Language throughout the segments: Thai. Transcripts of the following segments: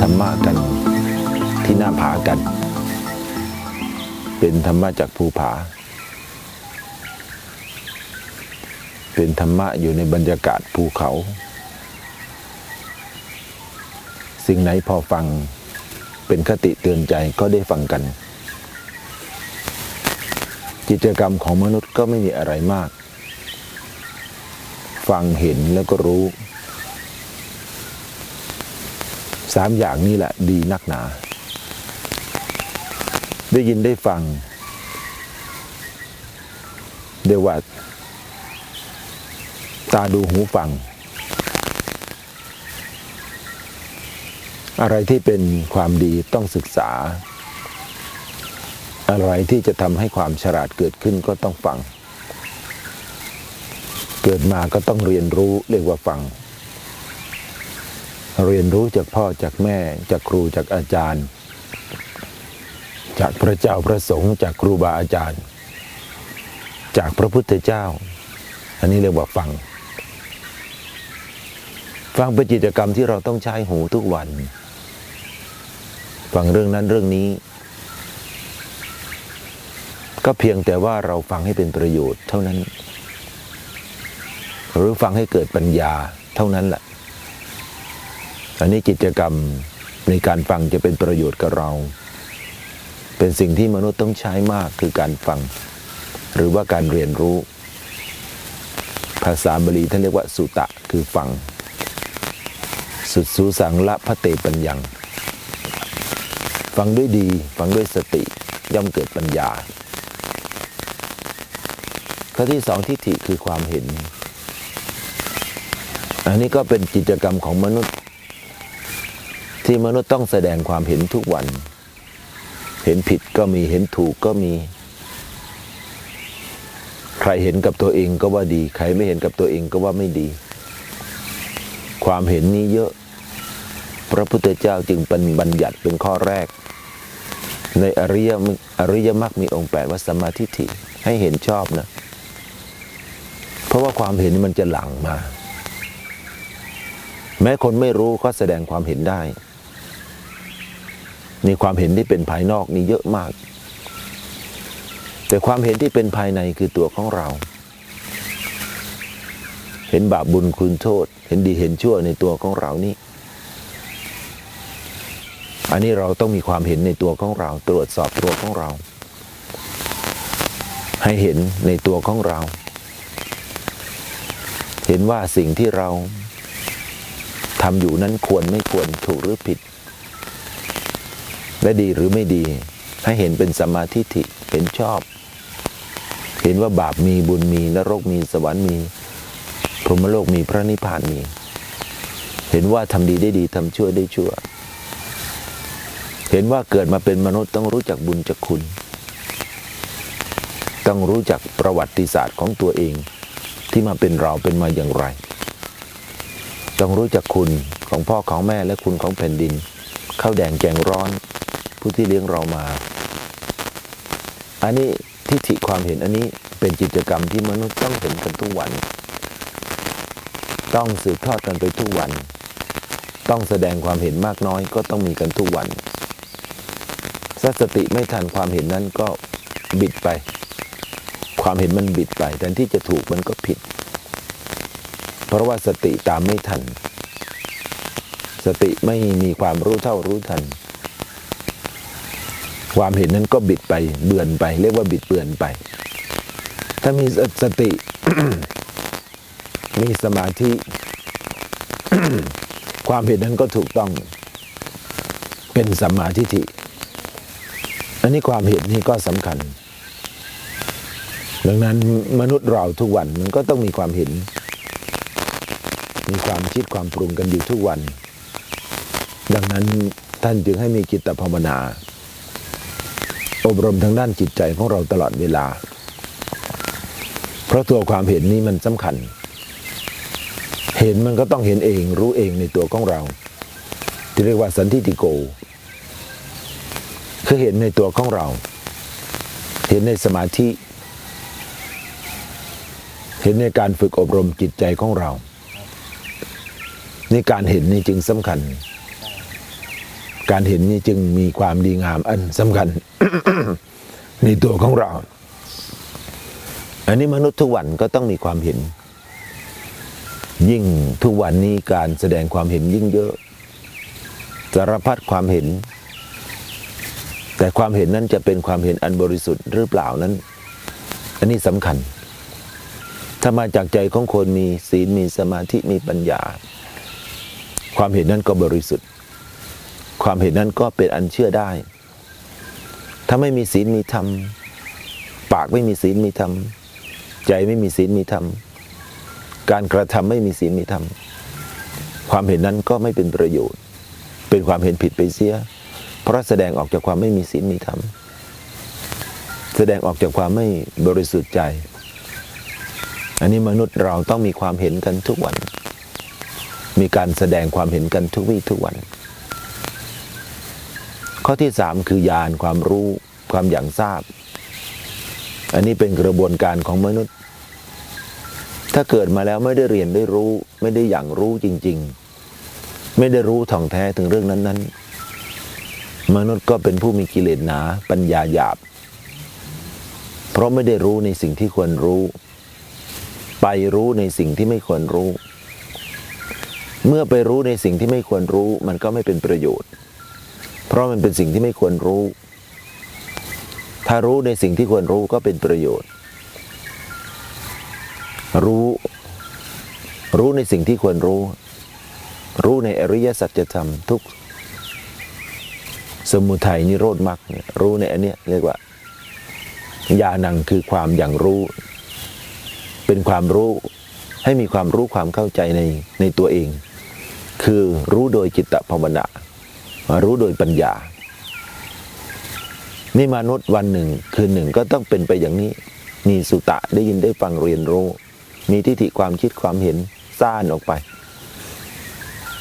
ธรรมะกันที่หน้าผากัน เป็นธรรมะจากภูผา เป็นธรรมะอยู่ในบรรยากาศภูเขา สิ่งไหนพอฟังเป็นคติเตือนใจก็ได้ฟังกัน กิจกรรมของมนุษย์ก็ไม่มีอะไรมาก ฟังเห็นแล้วก็รู้ สามอย่างนี้แหละดีนักหนา ได้ยินได้ฟังเรียกว่า ตาดูหูฟัง อะไรที่เป็นความดีต้องศึกษา อะไรที่จะทำให้ความฉลาดเกิดขึ้นก็ต้องฟัง เกิดมาก็ต้องเรียนรู้เรียกว่าฟัง เรียนรู้จากพ่อจากแม่จากครูจากอาจารย์ จากพระเจ้าพระสงฆ์จากครูบาอาจารย์ จากพระพุทธเจ้า อันนี้เรียกว่าฟัง ฟังเป็นกิจกรรมที่เราต้องใช้หูทุกวัน ฟังเรื่องนั้นเรื่องนี้ ก็เพียงแต่ว่าเราฟังให้เป็นประโยชน์เท่านั้น หรือฟังให้เกิดปัญญาเท่านั้นแหละ อันนี้กิจกรรมในการฟังจะเป็นประโยชน์กับเรา เป็นสิ่งที่มนุษย์ต้องใช้มากคือการฟัง หรือว่าการเรียนรู้ ภาษาบาลีท่านเรียกว่าสุตะคือฟัง สุดสูสังละพระเตปัญญัง ฟังด้วยดี ฟังด้วยสติย่อมเกิดปัญญาข้อที่สองทิฏฐิคือความเห็น อันนี้ก็เป็นกิจกรรมของมนุษย์ ที่มนุษย์ต้องแสดงความเห็นทุกวัน เห็นผิดก็มีเห็นถูกก็มี ใครเห็นกับตัวเองก็ว่าดี ใครไม่เห็นกับตัวเองก็ว่าไม่ดี ความเห็นนี้เยอะ พระพุทธเจ้าจึงเป็นบัญญัติเป็นข้อแรก ในอริยมอริยมรรคมีองค์แปดว่าสมาทิฐิให้เห็นชอบนะ เพราะว่าความเห็นมันจะหลั่งมาแม้คนไม่รู้ก็แสดงความเห็นได้ มีความเห็นที่เป็นภายนอกนี่เยอะมาก แต่ความเห็นที่เป็นภายในคือตัวของเรา เห็นบาปบุญคุณโทษ เห็นดีเห็นชั่วในตัวของเรานี่ อันนี้เราต้องมีความเห็นในตัวของเรา ตรวจสอบตัวของเรา ให้เห็นในตัวของเรา เห็นว่าสิ่งที่เราทำอยู่นั้นควรไม่ควรถูกหรือผิด และดีหรือไม่ดี ให้เห็นเป็นสมมาธิฐิเห็นชอบ เห็นว่าบาปมีบุญมีนรกมีสวรรค์มีพรหมโลกมีพระนิพพานมี เห็นว่าทำดีได้ดีทำชั่วได้ชั่ว เห็นว่าเกิดมาเป็นมนุษย์ต้องรู้จักบุญจักคุณ ต้องรู้จักประวัติศาสตร์ของตัวเองที่มาเป็นเราเป็นมาอย่างไร ต้องรู้จักคุณของพ่อของแม่และคุณของแผ่นดินข้าวแดงแกงร้อน ผู้ที่เลี้ยงเรามา อันนี้ทิฏฐิความเห็นอันนี้เป็นกิจกรรมที่มนุษย์ต้องเห็นกันทุกวัน ต้องสืบทอดกันไปทุกวัน ต้องแสดงความเห็นมากน้อยก็ต้องมีกันทุกวันถ้าสติไม่ทันความเห็นนั้นก็บิดไป ความเห็นมันบิดไปแทนที่จะถูกมันก็ผิด เพราะว่าสติตามไม่ทัน สติไม่มีความรู้เท่ารู้ทัน ความเห็นนั้นก็บิดไปเบือนไป เรียกว่าบิดเบือนไป ถ้ามีสติ มีสมาธิ ความเห็นนั้นก็ถูกต้อง เป็นสัมมาทิฏฐิอันนี้ความเห็นนี่ก็สำคัญ ดังนั้นมนุษย์เราทุกวันมันก็ต้องมีความเห็น มีความคิดความปรุงกันอยู่ทุกวัน ดังนั้นท่านจึงให้มีจิตภาวนา อบรมทางด้านจิตใจของเราตลอดเวลา เพราะตัวความเห็นนี้มันสำคัญ เห็นมันก็ต้องเห็นเองรู้เองในตัวของเรา ที่เรียกว่าสันทิติโก คือเห็นในตัวของเรา เห็นในสมาธิ เห็นในการฝึกอบรมจิตใจของเรา นี่การเห็นนี่จึงสำคัญการเห็นนี่จึงมีความดีงามอันสำคัญ ในตัวของเรา อันนี้มนุษย์ทุกวันก็ต้องมีความเห็น ยิ่งทุกวันนี้การแสดงความเห็นยิ่งเยอะสารพัดความเห็น แต่ความเห็นนั้นจะเป็นความเห็นอันบริสุทธิ์หรือเปล่านั้น อันนี้สำคัญ ถ้ามาจากใจของคนมีศีลมีสมาธิมีปัญญา ความเห็นนั้นก็บริสุทธิ์ ความเห็นนั้นก็เป็นอันเชื่อได้ ถ้าไม่มีศีลมีธรรม ปากไม่มีศีลมีธรรม ใจไม่มีศีลมีธรรม การกระทำไม่มีศีลมีธรรม ความเห็นนั้นก็ไม่เป็นประโยชน์ เป็นความเห็นผิดไปเสีย เพราะแสดงออกจากความไม่มีศีลมีธรรม แสดงออกจากความไม่บริสุทธิ์ใจ อันนี้มนุษย์เราต้องมีความเห็นกันทุกวัน มีการแสดงความเห็นกันทุกวี่ทุกวัน ข้อที่สามคือญาณความรู้ความอย่างทราบ อันนี้เป็นกระบวนการของมนุษย์ ถ้าเกิดมาแล้วไม่ได้เรียนได้รู้ ไม่ได้อย่างรู้จริง ๆ ไม่ได้รู้ท่องแท้ถึงเรื่องนั้น ๆ มนุษย์ก็เป็นผู้มีกิเลสหนาปัญญาหยาบ เพราะไม่ได้รู้ในสิ่งที่ควรรู้ ไปรู้ในสิ่งที่ไม่ควรรู้ เมื่อไปรู้ในสิ่งที่ไม่ควรรู้ มันก็ไม่เป็นประโยชน์ เพราะมันเป็นสิ่งที่ไม่ควรรู้ ถ้ารู้ในสิ่งที่ควรรู้ก็เป็นประโยชน์ รู้ รู้ในสิ่งที่ควรรู้ รู้ในอริยสัจธรรมทุก สมุทัยนิโรธมรรคเนี่ยรู้ในอันเนี้ยเรียกว่าญาณังคือความอย่างรู้ เป็นความรู้ให้มีความรู้ความเข้าใจในในตัวเอง คือรู้โดยจิตตภาวนา รู้โดยปัญญา นี่มนุษย์วันหนึ่งคืนหนึ่งก็ต้องเป็นไปอย่างนี้ มีสุตะได้ยินได้ฟังเรียนรู้ มีทิฏฐิความคิดความเห็นซ่านออกไป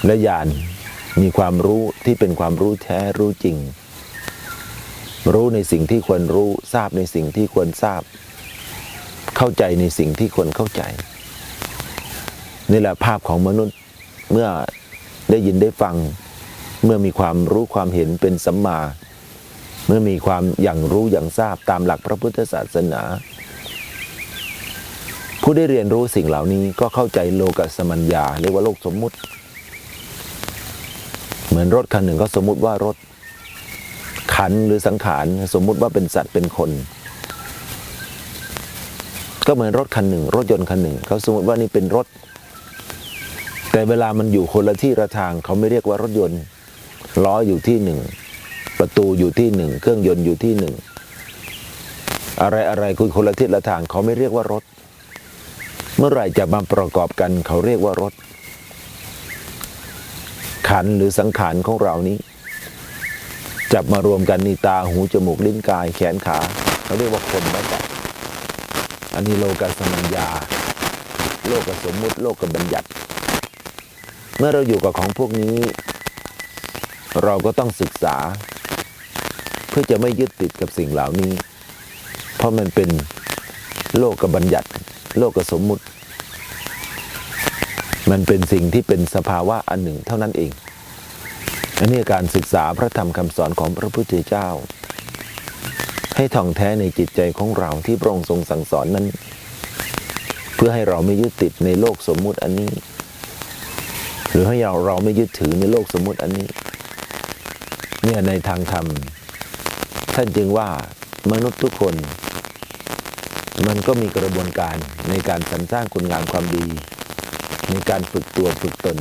และญาณมีความรู้ที่เป็นความรู้แท้รู้จริง รู้ในสิ่งที่ควรรู้ทราบในสิ่งที่ควรทราบ เข้าใจในสิ่งที่ควรเข้าใจนี่แหละภาพของมนุษย์เมื่อได้ยินได้ฟัง เมื่อมีความรู้ความเห็นเป็นสัมมา เมื่อมีความอย่างรู้อย่างทราบตามหลักพระพุทธศาสนา ผู้ได้เรียนรู้สิ่งเหล่านี้ก็เข้าใจโลกสมัญญาเรียกว่าโลกสมมุติ เหมือนรถคันหนึ่งก็สมมุติว่ารถขันหรือสังขารสมมุติว่าเป็นสัตว์เป็นคน ก็เหมือนรถคันหนึ่ง รถยนต์คันหนึ่งเขาสมมติว่านี่เป็นรถ แต่เวลามันอยู่คนละที่ละทางเขาไม่เรียกว่ารถยนต์ ล้ออยู่ที่หนึ่งประตูอยู่ที่หนึ่งเครื่องยนต์อยู่ที่หนึ่งอะไรอะไรคือคนละทิศละทางเขาไม่เรียกว่ารถ เมื่อไหร่จะมาประกอบกันเขาเรียกว่ารถ ขันหรือสังขารของเรานี้ จับมารวมกันนี่ตาหูจมูกลิ้นกายแขนขาเขาเรียกว่าคนแล้วกันอันนี้โลกสมัญญา โลกสมมุติโลกบัญญัติ เมื่อเราอยู่กับของพวกนี้ เราก็ต้องศึกษา เพื่อจะไม่ยึดติดกับสิ่งเหล่านี้ เพราะมันเป็นโลกกับบัญญัติ โลกกับสมมุติ มันเป็นสิ่งที่เป็นสภาวะอันหนึ่งเท่านั้นเอง อันนี้การศึกษาพระธรรมคำสอนของพระพุทธเจ้า ให้ท่องแท้ในจิตใจของเราที่พระองค์ทรงสั่งสอนนั้น เพื่อให้เราไม่ยึดติดในโลกสมมุติอันนี้ หรือให้เราเราไม่ยึดถือในโลกสมมุติอันนี้ เนี่ยในทางธรรม ท่านจึงว่ามนุษย์ทุกคน มันก็มีกระบวนการในการสรรสร้างคุณงามความดี ในการฝึกตัวฝึกตน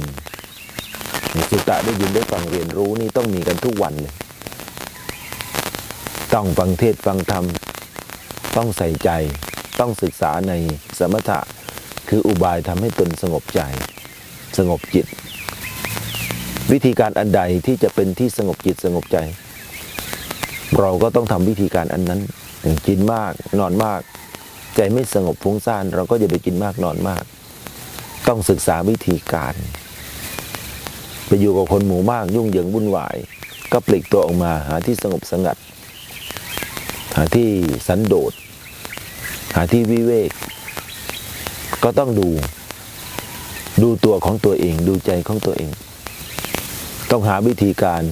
สุตตะได้ยินได้ฟังเรียนรู้นี่ต้องมีกันทุกวันเลย ต้องฟังเทศฟังธรรม ต้องใส่ใจ ต้องศึกษาในสมถะ คืออุบายทำให้ตนสงบใจ สงบจิต วิธีการอันใดที่จะเป็นที่สงบจิตสงบใจ เราก็ต้องทำวิธีการอันนั้นกินมากนอนมาก ใจไม่สงบฟุ้งซ่าน เราก็จะไปกินมากนอนมาก ต้องศึกษาวิธีการ ไปอยู่กับคนหมู่มากยุ่งเหยิงวุ่นวาย ก็ปลีกตัวออกมาหาที่สงบสงัด หาที่สันโดษ หาที่วิเวก ก็ต้องดู ดูตัวของตัวเอง ดูใจของตัวเอง ต้องหาวิธีการ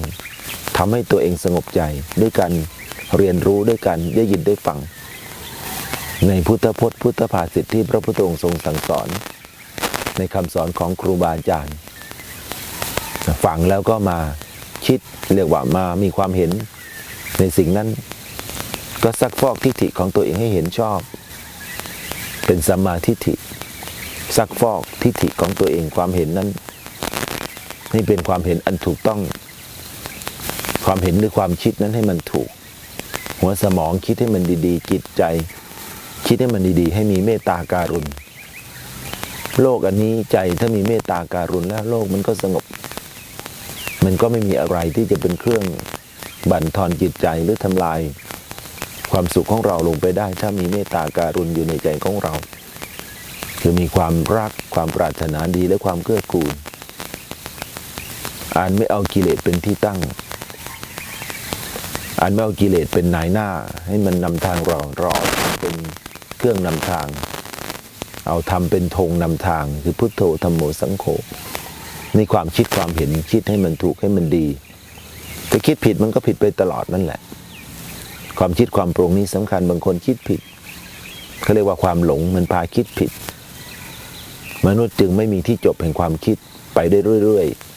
ทำให้ตัวเองสงบใจ ด้วยการเรียนรู้ด้วยการได้ยินได้ฟัง ในพุทธพจน์พุทธภาษิตที่พระพุทธองค์ทรงสั่งสอน ในคำสอนของครูบาอาจารย์ฟังแล้วก็มาคิดเรียกว่ามามีความเห็นในสิ่งนั้น ก็ซักฟอกทิฏฐิของตัวเองให้เห็นชอบ เป็นสัมมาทิฏฐิซักฟอกทิฏฐิของตัวเองความเห็นนั้น นี่เป็นความเห็นอันถูกต้อง ความเห็นหรือความคิดนั้นให้มันถูก หัวสมองคิดให้มันดีๆจิตใจ คิดให้มันดีๆ ให้มีเมตตาการุณ โลกอันนี้ใจถ้ามีเมตตาการุณแล้วโลกมันก็สงบ มันก็ไม่มีอะไรที่จะเป็นเครื่องบั่นทอนจิตใจหรือทำลาย ความสุขของเราลงไปได้ ถ้ามีเมตตาการุณอยู่ในใจของเรา คือมีความรักความปรารถนาดีและความเกื้อกูล อ่านไม่เอากิเลสเป็นที่ตั้งอ่านไม่เอากิเลสเป็นนายหน้า ให้มันนำทางเราเราเป็นเครื่องนำทาง เอาทำเป็นธงนำทาง คือพุทโธธรรมโมสังโฆนี่ความคิดความเห็นคิดให้มันถูกให้มันดีถ้าคิดผิดมันก็ผิดไปตลอดนั่นแหละ ความคิดความปรุงนี้สำคัญบางคนคิดผิดเขาเรียกว่าความหลงมันพาคิดผิด มนุษย์จึงไม่มีที่จบแห่งความคิดไปได้เรื่อยๆ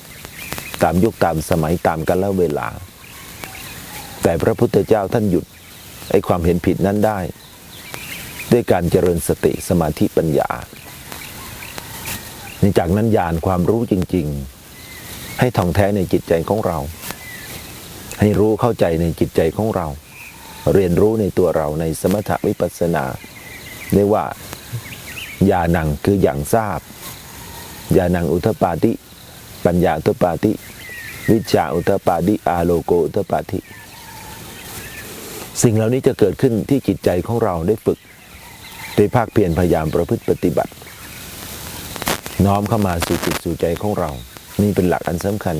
ตามยุคตามสมัยตามกันล้วเวลา แต่พระพุทธเจ้าท่านหยุดไอ้ความเห็นผิดนั้นได้ ด้วยการเจริญสติสมาธิปัญญาจากนั้นญาณความรู้จริง ๆ ให้ท่องแท้ในจิตใจของเรา ให้รู้เข้าใจในจิตใจของเรา เรียนรู้ในตัวเราในสมถวิปัสสนาเรียกว่าญาณังคืออย่างทราบญาณังอุทปาติ ปัญญาอุทปาติ วิชาอุทปาติอาโลโกอุทปาติสิ่งเหล่านี้จะเกิดขึ้นที่จิตใจของเราได้ฝึกได้ภาคเพียรพยายามประพฤติปฏิบัติ น้อมเข้ามาสู่จิตสู่ใจของเรา นี่เป็นหลักอันสำคัญ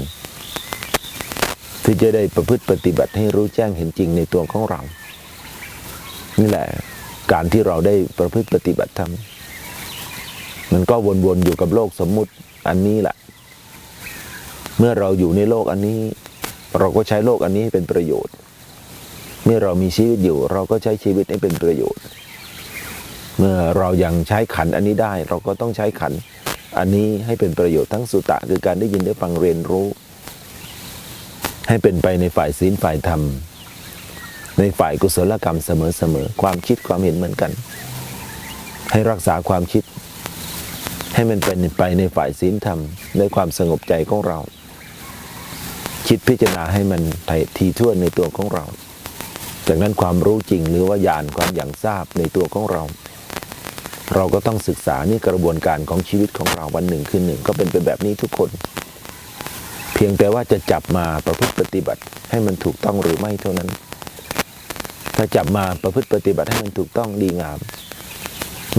ที่จะได้ประพฤติปฏิบัติให้รู้แจ้งเห็นจริงในตัวของเรา นี่แหละการที่เราได้ประพฤติปฏิบัติธรรมมันก็วนๆอยู่กับโลกสมมุติอันนี้แหละ เมื่อเราอยู่ในโลกอันนี้ เราก็ใช้โลกอันนี้เป็นประโยชน์ เมื่อเรามีชีวิตอยู่เราก็ใช้ชีวิตให้เป็นประโยชน์ เมื่อเรายังใช้ขันอันนี้ได้ เราก็ต้องใช้ขันอันนี้ให้เป็นประโยชน์ทั้งสุตะคือการได้ยินได้ฟังเรียนรู้ ให้เป็นไปในฝ่ายศีลฝ่ายธรรม ในฝ่ายกุศลกรรมเสมอๆความคิดความเห็นเหมือนกัน ให้รักษาความคิด ให้มันเป็นไปในฝ่ายศีลธรรมในความสงบใจของเรา คิดพิจารณาให้มันทีท่วในตัวของเรา จากนั้นความรู้จริงหรือว่าญาณความอย่างทราบในตัวของเรา เราก็ต้องศึกษานี่กระบวนการของชีวิตของเราวันหนึ่งคืนหนึ่ง ก็เป็นไปแบบนี้ทุกคน เพียงแต่ว่าจะจับมาประพฤติปฏิบัติให้มันถูกต้องหรือไม่เท่านั้น ถ้าจับมาประพฤติปฏิบัติให้มันถูกต้องดีงาม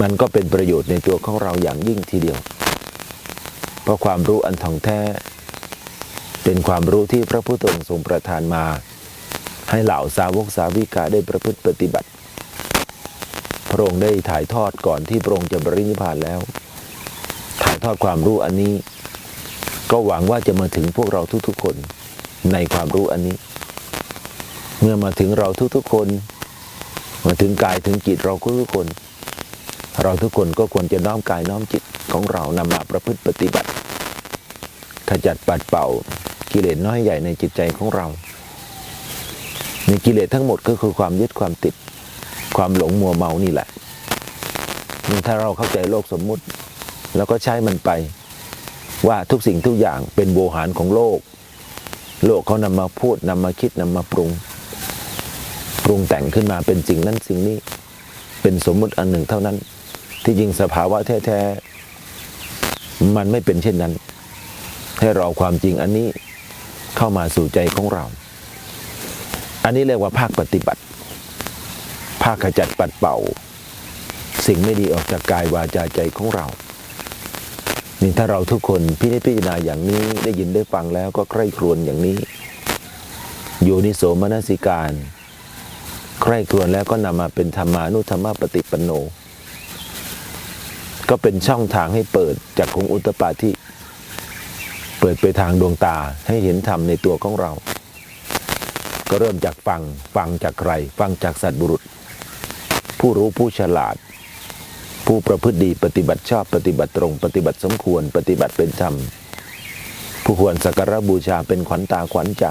มันก็เป็นประโยชน์ในตัวของเราอย่างยิ่งทีเดียว เพราะความรู้อันท่องแท้ เป็นความรู้ที่พระพุทธองค์ทรงประทานมา ให้เหล่าสาวกสาวิกาได้ประพฤติปฏิบัติ พระองค์ได้ถ่ายทอดก่อนที่พระองค์จะบรินิพานแล้ว ถ่ายทอดความรู้อันนี้ ก็หวังว่าจะมาถึงพวกเราทุกๆคนในความรู้อันนี้ เมื่อมาถึงเราทุกๆคน มาถึงกายถึงจิตเราทุกคน เราทุกคนก็ควรจะน้อมกายน้อมจิตของเรานำมาประพฤติปฏิบัติขจัดปัดเป่า กิเลสน้อยใหญ่ในจิตใจของเราในกิเลสทั้งหมดก็คือความยึดความติด ความหลงมัวเมานี่แหละถ้าเราเข้าใจโลกสมมุติ แล้วก็ใช้มันไป ว่าทุกสิ่งทุกอย่างเป็นโวหารของโลก โลกเขานำมาพูดนำมาคิดนำมาปรุง ปรุงแต่งขึ้นมาเป็นสิ่งนั้นสิ่งนี้ เป็นสมมุติอันหนึ่งเท่านั้น ที่จริงสภาวะแท้ๆมันไม่เป็นเช่นนั้น ให้เราความจริงอันนี้ เข้ามาสู่ใจของเรา อันนี้เรียกว่าภาคปฏิบัติ ภาคขจัดปัดเป่า สิ่งไม่ดีออกจากกายวาจาใจของเรานี่ถ้าเราทุกคนพิจารณาอย่างนี้ได้ยินได้ฟังแล้วก็ใคร่ครวญอย่างนี้อยู่นิโสมนสิการ ใคร่ครวญแล้วก็นำมาเป็นธรรมานุธรรมปฏิปันโน ก็เป็นช่องทางให้เปิดจากของอุตตปาที่ เปิดไปทางดวงตาให้เห็นธรรมในตัวของเรา ก็เริ่มจากฟังฟังจากใคร ฟังจากสัตว์บุรุษ ผู้รู้ผู้ฉลาด ผู้ประพฤติดีปฏิบัติชอบปฏิบัติตรง ปฏิบัติสมควร ปฏิบัติเป็นธรรม ผู้ควรสักการะบูชาเป็นขวัญตาขวัญใจ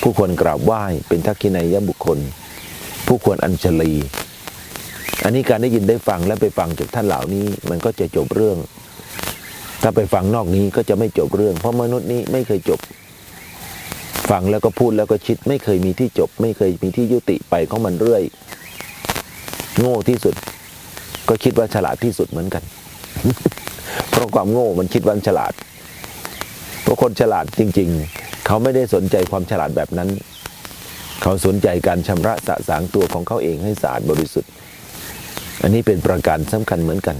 ผู้ควรกราบไหว้เป็นทักขินัยบุคคล ผู้ควรอัญชลี อันนี้การได้ยินได้ฟังและไปฟังจากท่านเหล่านี้ มันก็จะจบเรื่อง ถ้าไปฟังนอกนี้ก็จะไม่จบเรื่อง เพราะมนุษย์นี้ไม่เคยจบ ฟังแล้วก็พูดแล้วก็คิดไม่เคยมีที่จบ ไม่เคยมีที่ยุติไปของมันเรื่อย โง่ที่สุด ก็คิดว่าฉลาดที่สุดเหมือนกัน เพราะความโง่มันคิดว่าฉลาดเพราะคนฉลาดจริง ๆ เขาไม่ได้สนใจความฉลาดแบบนั้น เขาสนใจการชำระสะสางตัวของเขาเองให้สะอาดบริสุทธิ์ อันนี้เป็นประการสำคัญเหมือนกัน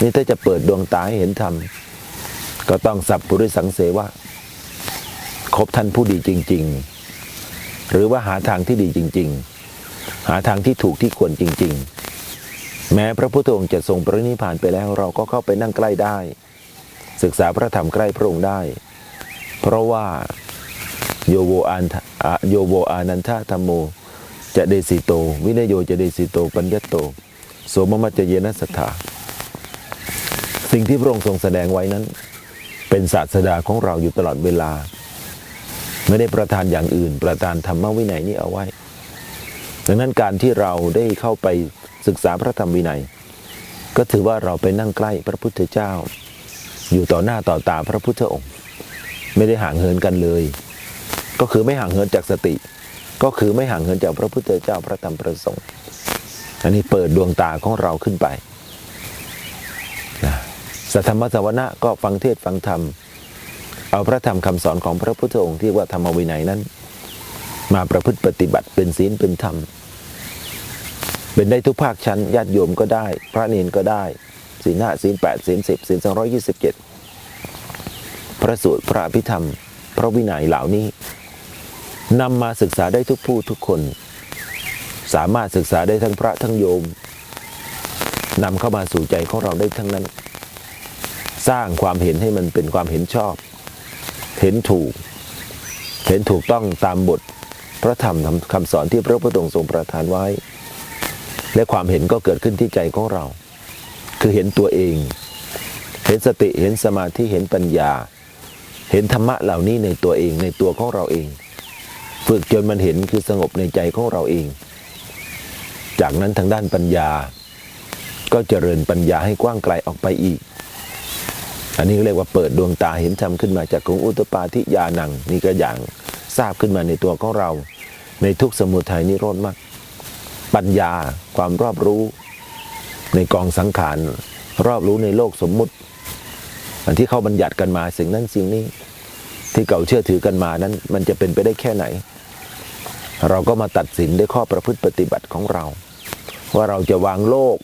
นี่ถ้าจะเปิดดวงตาให้เห็นธรรมก็ต้องสับปุริสังเสว่าคบท่านผู้ดีจริง ๆ หรือว่าหาทางที่ดีจริง ๆ หาทางที่ถูกที่ควรจริง ๆ แม้พระพุทธองค์จะทรงปรินิพพานไปแล้วเราก็เข้าไปนั่งใกล้ได้ ศึกษาพระธรรมใกล้พระองค์ได้ เพราะว่าโยโวอันทะอะโยโวอานันทธรรมโมจะเดสิโต วินโยจะเดสิโต ปัญญโต โสมมัจจเยนะสัทา สิ่งที่พระองค์ทรงแสดงไว้นั้น เป็นศาสดาของเราอยู่ตลอดเวลา ไม่ได้ประทานอย่างอื่น ประทานธรรมวินัยนี้เอาไว้ ดังนั้นการที่เราได้เข้าไปศึกษาพระธรรมวินัย ก็ถือว่าเราไปนั่งใกล้พระพุทธเจ้า อยู่ต่อหน้าต่อตาพระพุทธองค์ ไม่ได้ห่างเหินกันเลย ก็คือไม่ห่างเหินจากสติ ก็คือไม่ห่างเหินจากพระพุทธเจ้าพระธรรมพระสงฆ์อันนี้เปิดดวงตาของเราขึ้นไปนะ สัทธรรมสวนะก็ฟังเทศฟังธรรม เอาพระธรรมคำสอนของพระพุทธองค์ที่ว่าธรรมวินัยนั้น มาประพฤติปฏิบัติเป็นศีลเป็นธรรม เป็นได้ทุกภาคชั้นญาติโยมก็ได้ พระเนนก็ได้ศีลห้าศีลแปดศีลสิบศีลสองร้อยยี่สิบเจ็ดพระสูตรพระอภิธรรม พระวินัยเหล่านี้นำมาศึกษาได้ทุกผู้ทุกคน สามารถศึกษาได้ทั้งพระทั้งโยมนำเข้ามาสู่ใจของเราได้ทั้งนั้น สร้างความเห็นให้มันเป็นความเห็นชอบ เห็นถูก เห็นถูกต้องตามบทพระธรรมคำสอนที่พระพุทธองค์ทรงประทานไว้ และความเห็นก็เกิดขึ้นที่ใจของเรา คือเห็นตัวเอง เห็นสติเห็นสมาธิเห็นปัญญา เห็นธรรมะเหล่านี้ในตัวเองในตัวของเราเอง ฝึกจนมันเห็นคือสงบในใจของเราเอง จากนั้นทางด้านปัญญา ก็เจริญปัญญาให้กว้างไกลออกไปอีก อันนี้เรียกว่าเปิดดวงตาเห็นธรรมขึ้นมาจากของอุตตปาทิยานังนี่ก็อย่างทราบขึ้นมาในตัวของเรา ในทุกสมุทัยนิโรธมากปัญญาความรอบรู้ ในกองสังขารรอบรู้ในโลกสมมุติ อันที่เขาบัญญัติกันมาสิ่งนั้นสิ่งนี้ ที่เก่าเชื่อถือกันมานั้น มันจะเป็นไปได้แค่ไหน เราก็มาตัดสินด้วยข้อประพฤติปฏิบัติของเรา ว่าเราจะวางโลก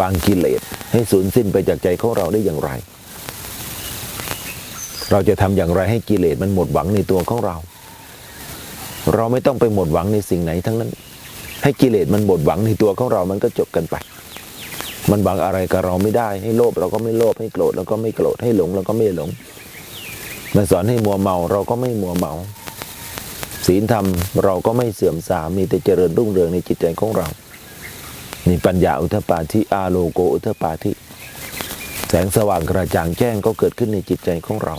วางกิเลสให้สูญสิ้นไปจากใจของเราได้อย่างไร เราจะทำอย่างไรให้กิเลสมันหมดหวังในตัวของเรา เราไม่ต้องไปหมดหวังในสิ่งไหนทั้งนั้น ให้กิเลสมันหมดหวังในตัวของเรามันก็จบกันไป มันหวังอะไรกับเราไม่ได้ ให้โลภเราก็ไม่โลภให้โกรธเราก็ไม่โกรธให้หลงเราก็ไม่หลง มันสอนให้มัวเมาเราก็ไม่มัวเมาศีลธรรมเราก็ไม่เสื่อมทรามมีแต่เจริญรุ่งเรืองในจิตใจของเรา นี่ปัญญาอุทปาทิอาโลโกอุทปาทิแสงสว่างกระจ่างแจ้งก็เกิดขึ้นในจิตใจของเรา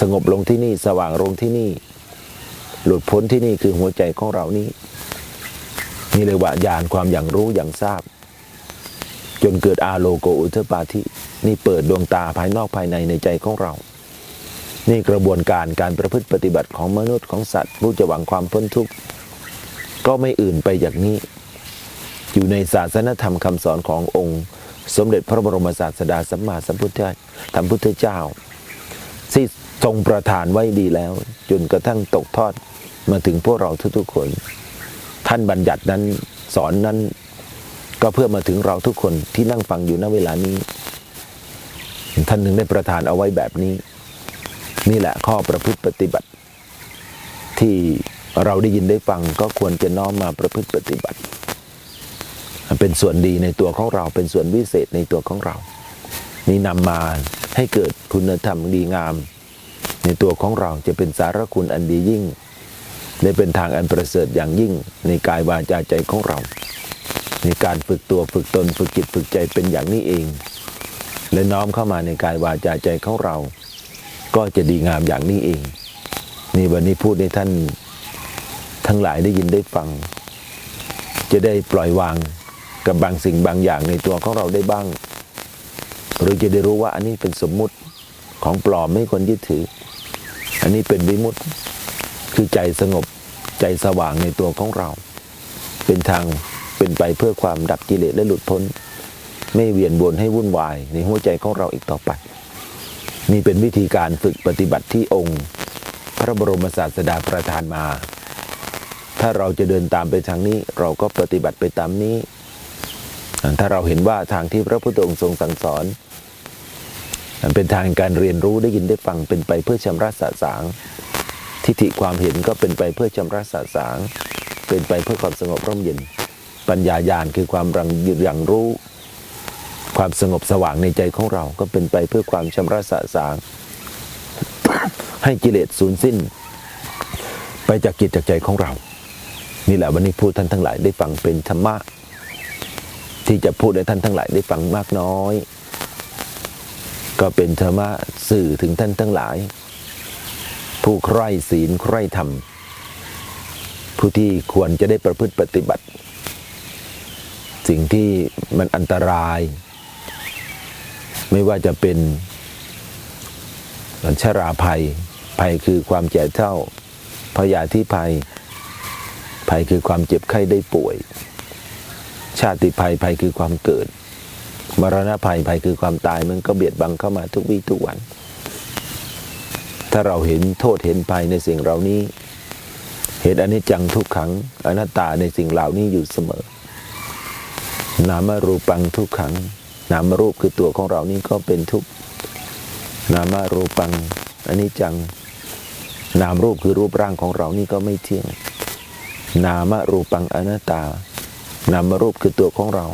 สงบลงที่นี่สว่างลงที่นี่ หลุดพ้นที่นี่คือหัวใจของเรานี้นี่เลยว่าญาณความอย่างรู้อย่างทราบ จนเกิดอาโลโกอุทปาทินี่เปิดดวงตาภายนอกภายในในใจของเรา นี่กระบวนการการประพฤติปฏิบัติของมนุษย์ของสัตว์ ผู้จะหวังความพ้นทุกข์ก็ไม่อื่นไปจากนี้ อยู่ในศาสนธรรมคำสอนขององค์ สมเด็จพระบรมศาสดาสัมมาสัมพุทธเจ้าธรรมพุทธเจ้าที่ทรงประทานไว้ดีแล้ว จนกระทั่งตกทอดมาถึงพวกเราทุกๆคน ท่านบัญญัตินั้นสอนนั้นก็เพื่อมาถึงเราทุกคนที่นั่งฟังอยู่ณเวลานี้ ท่านถึงได้ประทานเอาไว้แบบนี้ นี่แหละข้อประพฤติปฏิบัติ ที่เราได้ยินได้ฟังก็ควรจะน้อมมาประพฤติปฏิบัติ เป็นส่วนดีในตัวของเรา เป็นส่วนวิเศษในตัวของเรา นี่นำมาให้เกิดคุณธรรมดีงาม ในตัวของเราจะเป็นสารคุณอันดียิ่งและเป็นทางอันประเสริฐอย่างยิ่งในกายวาจาใจของเรา ในการฝึกตัวฝึกตนฝึกจิตฝึกใจเป็นอย่างนี้เอง และน้อมเข้ามาในกายวาจาใจของเรา ก็จะดีงามอย่างนี้เอง นี่วันนี้พูดให้ท่านทั้งหลายได้ยินได้ฟัง จะได้ปล่อยวาง กับบางสิ่งบางอย่างในตัวของเราได้บ้างหรือจะได้รู้ว่าอันนี้เป็นสมมุติของปลอมไม่ควรยึดถือ อันนี้เป็นวิมุตติคือใจสงบใจสว่างในตัวของเรา เป็นทางเป็นไปเพื่อความดับกิเลสและหลุดพ้น ไม่เวียนวนให้วุ่นวาย ในหัวใจของเราอีกต่อไป นี่เป็นวิธีการฝึกปฏิบัติที่องค์ พระบรมศาสดาประทานมา ถ้าเราจะเดินตามไปทางนี้เราก็ปฏิบัติไปตามนี้ ถ้าเราเห็นว่าทางที่พระพุทธองค์ทรงสั่งสอนมันเป็นทางการเรียนรู้ได้ยินได้ฟังเป็นไปเพื่อชำระสะสาง ทิฏฐิความเห็นก็เป็นไปเพื่อชำระสะสาง เป็นไปเพื่อความสงบร่มเย็น ปัญญาญาณคือความรังยืนอย่างรู้ ความสงบสว่างในใจของเราก็เป็นไปเพื่อความชำระสะสาง ให้กิเลสสูญสิ้น ไปจากจิตจากใจของเรา นี่แหละวันนี้พูดท่านทั้งหลายได้ฟังเป็นธรรมะ ที่จะพูดให้ท่านทั้งหลายได้ฟังมากน้อย ก็เป็นธรรมะสื่อถึงท่านทั้งหลาย ผู้ใคร่ศีลใคร่ธรรม ผู้ที่ควรจะได้ประพฤติปฏิบัติ สิ่งที่มันอันตราย ไม่ว่าจะเป็นชราภัย ภัยคือความแก่เท่าพยาธิภัย ภัยคือความเจ็บไข้ได้ป่วย ชาติภัยภัยคือความเกิด มรณะภัยภัยคือความตายมันก็เบียดบังเข้ามาทุกวี่ทุกวัน ถ้าเราเห็นโทษเห็นภัยในสิ่งเหล่านี้ เห็นอนิจจังทุกขังอนัตตาในสิ่งเหล่านี้อยู่เสมอ นามรูปังทุกขัง นามรูปคือตัวของเรานี่ก็เป็นทุกนามารูปังอนิจจัง นามรูปคือรูปร่างของเรานี่ก็ไม่เที่ยง นามรูปังอนัตตา นามรูปคือตัวของเรา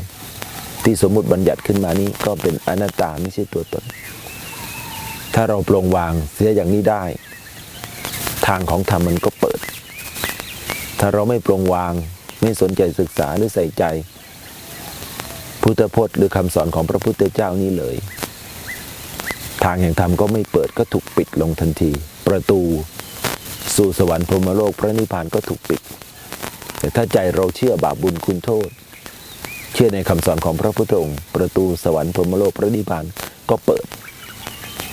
ที่สมมุติบัญญัติขึ้นมานี้ก็เป็นอนัตตาไม่ใช่ตัวตน ถ้าเราปลงวางเสียอย่างนี้ได้ ทางของธรรมมันก็เปิด ถ้าเราไม่ปลงวางไม่สนใจศึกษาหรือใส่ใจ พุทธพจน์หรือคำสอนของพระพุทธเจ้านี้เลย ทางแห่งธรรมก็ไม่เปิดก็ถูกปิดลงทันที ประตู สู่สวรรค์พรหมโลกพระนิพพานก็ถูกปิด แต่ถ้าใจเราเชื่อบาปบุญคุณโทษ เชื่อในคำสอนของพระพุทธองค์ ประตูสวรรค์พรมโลกพระนิพพานก็เปิด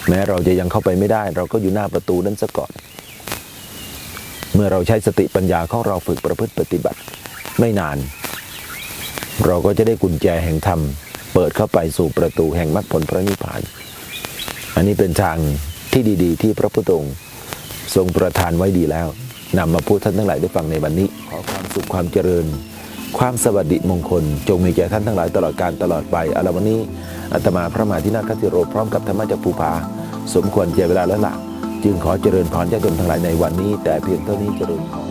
แม้เราจะยังเข้าไปไม่ได้ เราก็อยู่หน้าประตูนั้นซะก่อน เมื่อเราใช้สติปัญญาของเราฝึกประพฤติปฏิบัติ ไม่นาน เราก็จะได้กุญแจแห่งธรรม เปิดเข้าไปสู่ประตูแห่งมรรคผลพระนิพพาน อันนี้เป็นทางที่ดี ๆ ที่พระพุทธองค์ทรงประทานไว้ดีแล้ว นำมาพูดท่านทั้งหลายได้ฟังในวันนี้ ขอความสุขความเจริญ ความสวัสดิมงคล จงมีแก่ท่านทั้งหลายตลอดการตลอดไปอาราวันนี้อาตมาพระมหาธินาคติโรพร้อมกับธรรมจักภูผาสมควรเจเวลาแล้วล่ะ จึงขอเจริญพรญาติโยมทั้งหลายในวันนี้ แต่เพียงเท่านี้เจริญพร